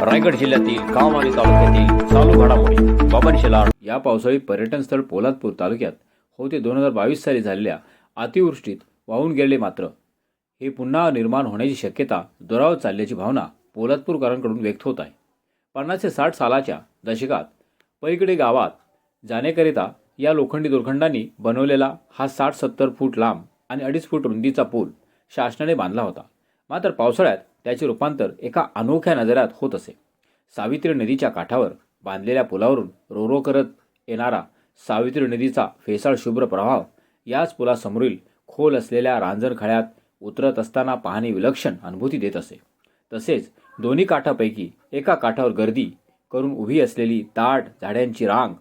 रायगड जिल्ह्यातील कामारी तालुक्यातील चालू घडामोडी बाबन शेलार या पावसाळी पर्यटन स्थळ पोलादपूर तालुक्यात होते दोन हजार बावीस साली झालेल्या अतिवृष्टीत वाहून गेले मात्र. हे पुन्हा निर्माण होण्याची शक्यता दुरावत चालल्याची भावना पोलादपूरकरांकडून व्यक्त होत आहे. पन्नास ते साठ सालाच्या दशकात पलीकडे गावात जाण्याकरिता या लोखंडी दुर्खंडांनी बनवलेला हा साठ सत्तर फूट लांब आणि अडीच फूट रुंदीचा पूल शासनाने बांधला होता. मात्र पावसाळ्यात त्याचे रूपांतर एका अनोख्या नजरात होत असे. सावित्री नदीच्या काठावर बांधलेल्या पुलावरून रोरो करत येणारा सावित्री नदीचा फेसाळ शुभ्र प्रवाह याच पुलासमोरील खोल असलेल्या रांजण खळ्यात उतरत असताना पाहणे विलक्षण अनुभूती देत असे. तसेच दोन्ही काठापैकी एका काठावर गर्दी करून उभी असलेली ताट झाड्यांची रांग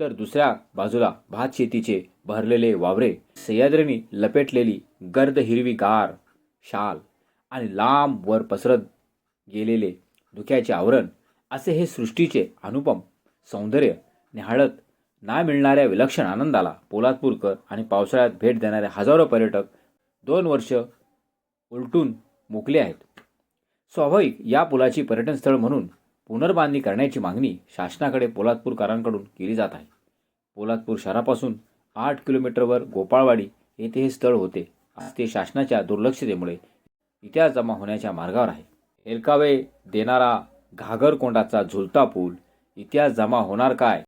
तर दुसऱ्या बाजूला भात शेतीचे भरलेले वावरे सह्याद्रीने लपेटलेली गर्द हिरवी गार शाल आणि लांब वर पसरत गेलेले धुक्याचे आवरण असे हे सृष्टीचे अनुपम सौंदर्य निहाळत ना मिळणाऱ्या विलक्षण आनंदाला पोलादपूरकर आणि पावसाळ्यात भेट देणारे हजारो पर्यटक दोन वर्ष उलटून मुकले आहेत. स्वाभाविक या पुलाची पर्यटन स्थळ म्हणून पुनर्बांधणी करण्याची मागणी शासनाकडे पोलादपूरकरांकडून केली जात आहे. पोलादपूर शहरापासून आठ किलोमीटरवर गोपाळवाडी येथे हे स्थळ होते. ते शासनाच्या दुर्लक्षतेमुळे इतिहास जमा होण्याच्या मार्गावर आहे. एरकावे देणारा घागरकोंडाचा झुलता पूल इतिहास जमा होणार काय?